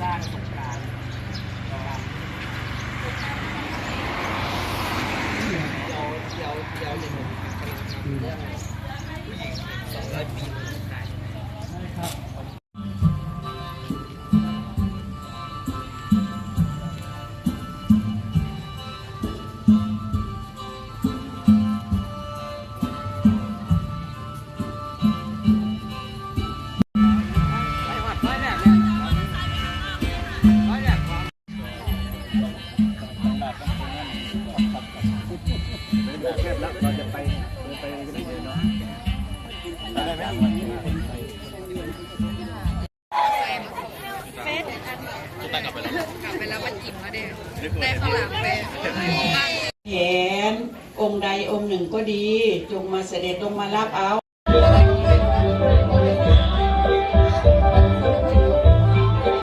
สร้างสงการณ์นะครับเดี๋ยวเดี๋ยวเดี๋ยวเดี๋ยวผมเรื่องสองร้อยปี เราจะไปไปกันได้เนาะได้ไหมวันนี้คนไปกลับไปแล้วมันอิ่มแล้วเด้ได้ข้าวหลามไปแหนองค์ใดองค์หนึ่งก็ดี จงมาเสด็จลงมารับเอา